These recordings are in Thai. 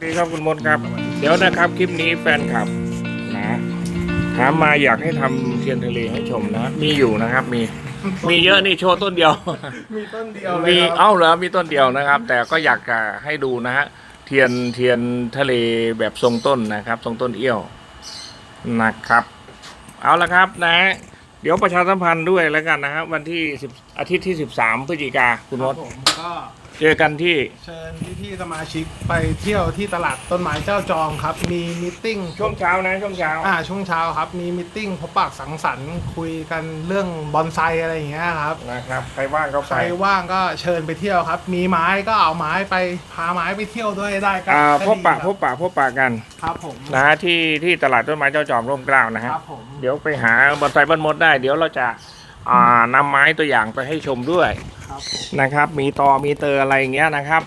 สวัสดีครับคุณมดครับ เดี๋ยวนะครับคลิปนี้แฟนคลับนะถามมาอยากให้ทำเทียนทะเลให้ชมนะ มีอยู่นะครับ มีมีเยอะนี่โชว์ต้นเดียว มีต้นเดียวเลยมีครับเอ้าเหรอมีต้นเดียวนะครับ แต่ก็อยากจะให้ดูนะฮะเทียนเทียนทะเลแบบทรงต้นนะครับ ทรงต้นเอี้ยวนะครับ เอาละครับนะ เดี๋ยวประชาสัมพันธ์ด้วยแล้วกันนะครับวันที่10อาทิตย์ที่13พฤศจิกาคุณคมรัดบผมก็ เจอกันที่เชิญพี่ๆสมาชิกไปเที่ยวที่ตลาดต้นไม้เจ้าจองครับ มีมิทติ้งช่วงเช้านะช่วงเช้าอ่าช่วงเช้าครับ มีมิทติ้งพบปะสังสรรค์คุยกันเรื่องบอนไซอะไรอย่างเงี้ยครับ นะครับใครว่างก็ใคไป รว่างก็เชิญไปเที่ยวครับ มีไม้ก็เอาไม้ไปพาไม้ไปเที่ยวด้วยได้ก็อ่าก็พบปะดีคพรับบปะพบปะกันครับผมนะฮะที่ที่ตลาดต้นไม้เจ้าจอมร่มเกล้านะคฮะรับผมเดี๋ยวไปหาบอนไซบ้านมดได้ เดี๋ยวเราจะอ่า นำไม้ตัวอย่างไปให้ชมด้วยครับผมนะครับ มีตอมีเตออะไรอย่างเงี้ยนะครับ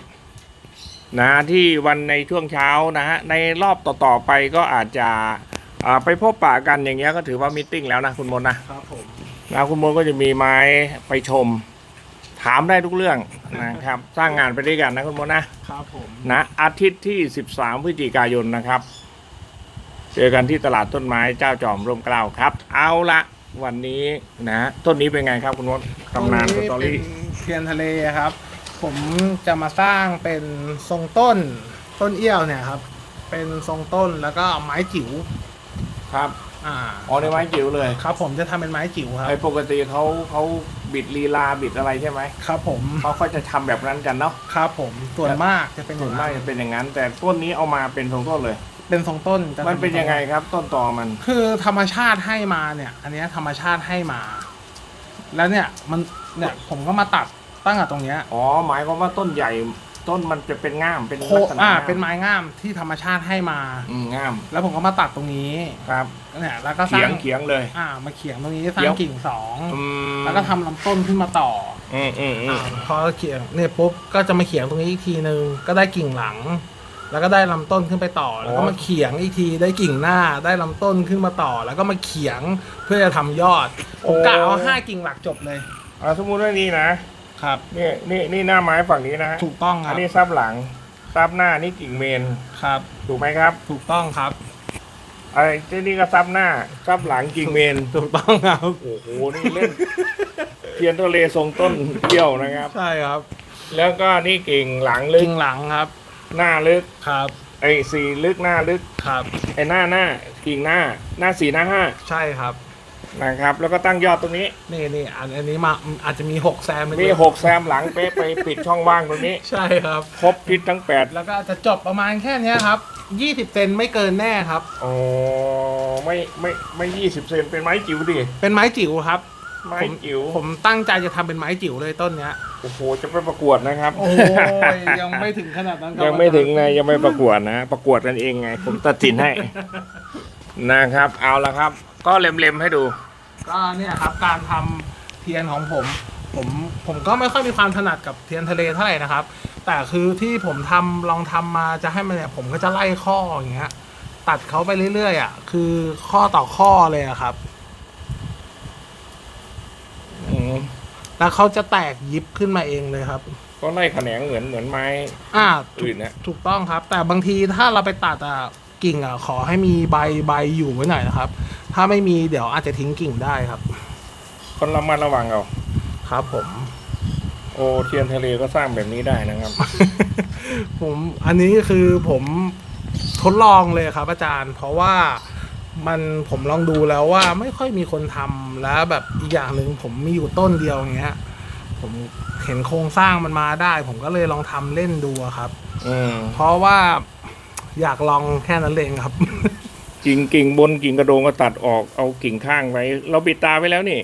นะที่วันในช่วงเช้านะฮะในรอบต่อๆไปก็อาจจะอ่าไปพบปะกันอย่างเงี้ยก็ถือว่ามีตติ้งแล้วนะคุณมดนะครับผมนะคุณมดก็จะมีไม้ไปชม ถามได้ทุกเรื่องนะครับ สร้างงานไปด้วยกันนะคุณมดนะครับผมนะอาทิตย์ที่ 13พฤศจิกายนนะครับ เจอกันที่ตลาดต้นไม้เจ้าจอมร่มเกล้าครับ เอาละ วันนี้นะต้นนี้เป็นไงครับคุณมดตำนานสตอรี่เป็นเทียนทะเลครับ ผมจะมาสร้างเป็นทรงต้นต้นเอี้ยวเนี่ยครับ เป็นทรงต้นแล้วก็ไม้จิ๋วครับอ่าอ๋อในไม้จิ๋วเลยครับผมจะทำเป็นไม้จิ๋วครับไอ้ปกติเขาเขาบิดลีลาบิดอะไรใช่ไหมครับผมเขาก็จะทำแบบนั้นกันเนาะครับผมส่วนมากจะเป็นส่วนมากจะเป็นอย่างนั้น แต่ต้นนี้เอามาเป็นทรงต้นเลย เป็นทรงต้นจะมันเป็นยังไงครับ ต้นตอมัน คือธรรมชาติให้มาเนี่ย อันเนี้ยธรรมชาติให้มา แล้วเนี่ยมันเนี่ยผมก็มาตัดตั้งแต่ตรงเนี้ยอ๋อ หมายความว่าต้นใหญ่ต้นมันจะเป็นง่ามเป็นโคลักษณะอ่าง่ามเป็นไม้งามที่ธรรมชาติให้มา อืมง่ามแล้วผมก็มาตัดตรงนี้ครับเนี่ยแล้วก็สเขียร้างงเขียงเลย อ่ามาเขียงตรงนี้สร้าเดี๋งยวกิ่งสองอืมแล้วก็ทำลำต้นขึ้นมาต่ออืมอืมอือามพอเขียงเนี่ยปุ๊บก็จะมาเขียงตรงนี้อีกทีนึงก็ได้กิ่งหลัง แล้วก็ได้ลำต้นขึ้นไปต่อ แล้วก็มาเขียงอีกทีได้กิ่งหน้าได้ลำต้นขึ้นมาต่อ แล้วก็มาเขียงเพื่อจะทำยอดผมกะเอาห้ากิ่งหลักจบเลยอ่าสมมุติว่านี่นะครับ นี่นี่นี่หน้าไม้ฝั่งนี้นะฮะถูกต้องคอัรันบนี้ซับหลังซับหน้านี่กิ่งเมนครับ ถูกไหมครับถูกต้องครับ ไอ้ที่นี่ก็ซับหน้าซับหลังกิ่งเมนถูกต้องครับ โอ้โหนี่เล่น เทียนทะเลทรงต้นเที่ยวนะครับ ใช่ครับแล้วก็นี่กิ่งหลังลึกกิ่งหลังครับ หน้าลึก ครับ ไอ้สี่ลึกหน้าลึก ครับ ไอ้หน้าหน้ากิ่งหน้า หน้าสี่หน้าห้าใช่ครับ นะครับ แล้วก็ตั้งยอดตรงนี้ นี่นี่อันอันนี้มาอาจจะมีหกแซมมีหกแซมหลังเป๊ะไปปิดช่องว่างตรงนี้ ใช่ครับ ครบทิศทั้งแปดแล้วก็จะจบประมาณแค่เนี้ยครับยี่สิบเซนไม่เกินแน่ครับ อ๋อ ไม่ไม่ไม่ยี่สิบเซนเป็นไม้จิ๋วดิ เป็นไม้จิ๋วครับ ไม้ผมจิ๋วผมตั้งใจจะทำเป็นไม้จิ๋วเลยต้นเนี้ย โอ้โหจะไปประกวดนะครับ โอ้ยยังไม่ถึงขนาดนั้นครับยังไม่ถึงนะยังไม่ประกวดนะ ประกวดกันเองไง ผมตัดสินให้ นะครับ เอาละครับ ก็เล็มๆให้ดู ก็เนี่ยครับการทำเทียนของผม ผมผมก็ไม่ค่อยมีความถนัดกับเทียนทะเลเท่าไหร่นะครับ แต่คือที่ผมทำลองทำมาจะให้มันเนี่ยผมก็จะไล่ข้ออย่างเงี้ย ตัดเขาไปเรื่อยๆอะคือข้อต่อข้อเลยอะครับ อืม แล้วเขาจะแตกยิบขึ้นมาเองเลยครับ ก็ไล่แขนงเหมือนเหมือนไม้อ่าอื่นนะถูกต้องครับ แต่บางทีถ้าเราไปตัดอะกิ่งอะขอให้มีใบใบอยู่ไว้หน่อยนะครับ ถ้าไม่มีเดี๋ยวอาจจะทิ้งกิ่งได้ครับ คนระมัดระวังเอาครับผม โอเทียนทะเลก็สร้างแบบนี้ได้นะครับ ผมอันนี้คือผมทดลองเลยครับอาจารย์ เพราะว่า มันผมลองดูแล้วว่าไม่ค่อยมีคนทำแล้วแบบอีกอย่างหนึ่งผมมีอยู่ต้นเดียวอย่างเงี้ยผมเห็นโครงสร้างมันมาได้ ผมก็เลยลองทำเล่นดูอะครับอืมเพราะว่าอยากลองแค่นั้นเองครับกิ่งกิ่งบนกิ่งกระโดงก็ตัดออกเอากิ่งข้างไว้ เราบิดตาไว้แล้วนี่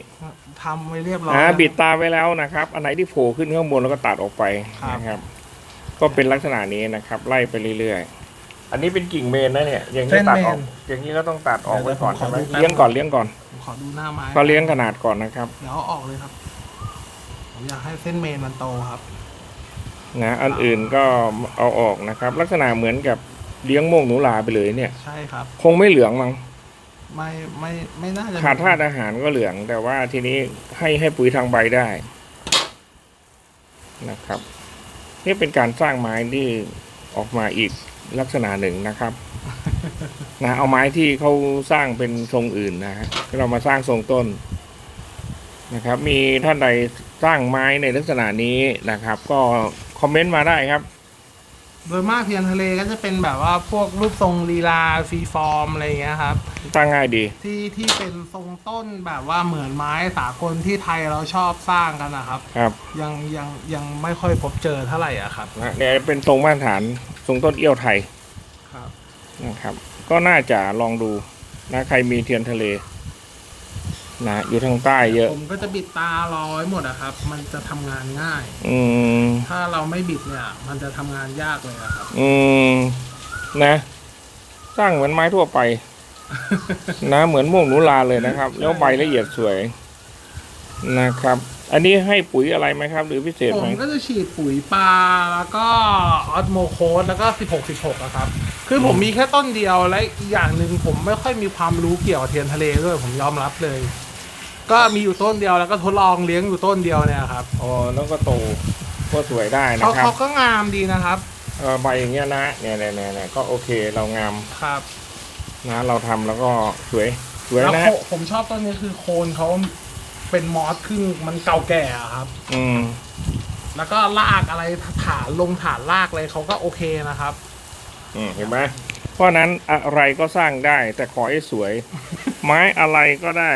ทำไว้เรียบร้อยอ่าแล้วบิดตาไว้แล้วนะครับ อันไหนที่โผล่ขึ้นข้างบนเราก็ตัดออกไปครับนะครับ ก็เป็นลักษณะนี้นะครับ ไล่ไปเรื่อยๆ อันนี้เป็นกิ่งเมนนะเนี่ย อย่างนี้ตัดออก อย่างนี้ก็ต้องตัดออกไว้ก่อนใช่ไหมเลี้ยงก่อนเลี้ยงก่อน ผมขอดูหน้าไม้ก็เลี้ยงขนาดก่อนนะครับ เดี๋ยวเอาออกเลยครับ ผมอยากให้เส้นเมนมันโตครับ นะอันอื่นก็เอาออกนะครับ ลักษณะเหมือนกับเลี้ยงโม่งหนูหลาไปเลยเนี่ย ใช่ครับ คงไม่เหลืองมั้งไม่ไม่ไม่น่าจะขาดธาตุอาหารก็เหลือง แต่ว่าทีนี้ให้ให้ปุ๋ยทางใบได้ นะครับ นี่เป็นการสร้างไม้ที่ออกมาอีก ลักษณะหนึ่งนะครับนะเอาไม้ที่เขาสร้างเป็นทรงอื่นนะฮะเรามาสร้างทรงต้นนะครับ มีท่านใดสร้างไม้ในลักษณะนี้นะครับ ก็คอมเมนต์มาได้ครับ โดยมากเทียนทะเลก็จะเป็นแบบว่าพวกรูปทรงลีลาฟรีฟอร์มอะไรอย่างเงี้ยครับ ตั้งง่ายดี ที่ที่เป็นทรงต้นแบบว่าเหมือนไม้สากลที่ไทยเราชอบสร้างกันนะครับ ครับยังยังยังไม่ค่อยพบเจอเท่าไหร่อะครับนะเนี่ยเป็นทรงมาตรฐานทรงต้นเอี้ยวไทยครับ นะครับ ก็น่าจะลองดูนะใครมีเทียนทะเล นะอยู่ทางใต้เยอะ ผมก็จะบิดตารอไว้หมดอะครับ มันจะทำงานง่าย อืม ถ้าเราไม่บิดเนี่ย มันจะทำงานยากเลยอะครับ อืม นะสร้างเหมือนไม้ทั่วไป นะเหมือนม่วงหนูลาเลยนะครับ แล้วใบละเอียดสวยนะครับ อันนี้ให้ปุ๋ยอะไรไหมครับ หรือพิเศษผไหมมก็จะฉีดปุ๋ยปลาแล้วก็ออสโมโคสแล้วก็ 16 16อะครับ คือผมมีแค่ต้นเดียวและอีกอย่างหนึ่งผมไม่ค่อยมีความรู้เกี่ยวกับเทียนทะเลด้วยผมยอมรับเลย ก็มีอยู่ต้นเดียวแล้วก็ทดลองเลี้ยงอยู่ต้นเดียวเนี่ยครับอ๋อแล้วก็โตก็สวยได้นะเขาครับเขาก็งามดีนะครับ เออใบอย่างเงี้ยนะเนี่ยเนี่ยเนี่ยเนี่ยก็โอเคเรางามครับนะเราทำแล้วก็สวยสวยแล้วนะโคผมชอบต้นนี้คือโคนเขาเป็นมอสขึ้นมันเก่าแก่อะครับ อืม แล้วก็รากอะไรฐานลงฐานรากอะไรเขาก็โอเคนะครับ อืมเห็นไหมเพราะฉะนั้นอะไรก็สร้างได้ แต่ขอให้สวย ไม้อะไรก็ได้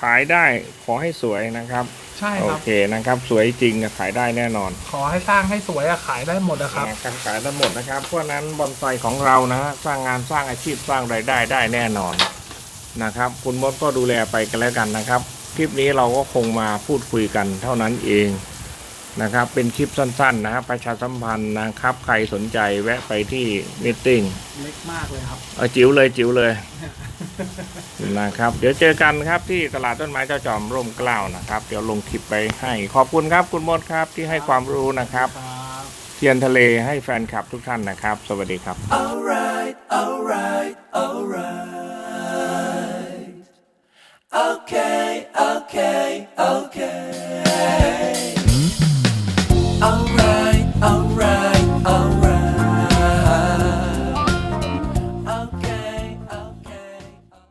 ขายได้ขอให้สวยนะครับ ใช่โอครับ เคนะครับ สวยจริงอะขายได้แน่นอนขอให้สร้างให้สวยอะขายได้หมดนะครับการขายทั้งหมดนะครับเพราะฉะนั้นบอนไซของเรานะสร้างงานสร้างอาชีพสร้างรายได้ได้แน่นอนนะครับ คุณมดก็ดูแลไปกันแล้วกันนะครับ คลิปนี้เราก็คงมาพูดคุยกันเท่านั้นเองนะครับ เป็นคลิปสั้นๆนะครับประชาสัมพันธ์นะครับ ใครสนใจแวะไปที่มิทติ้งเล็กมากเลยครับ เอาจิ๋วเลยจิ๋วเลย นะครับ เดี๋ยวเจอกันครับที่ตลาดต้นไม้เจ้าจอมร่มเกล้านะครับ เดี๋ยวลงคลิปไปให้ ขอบคุณครับคุณมดครับที่ให้ความรู้นะครับ เทียนทะเลให้แฟนคลับทุกท่านนะครับ สวัสดีครับ alright alright alright okay okay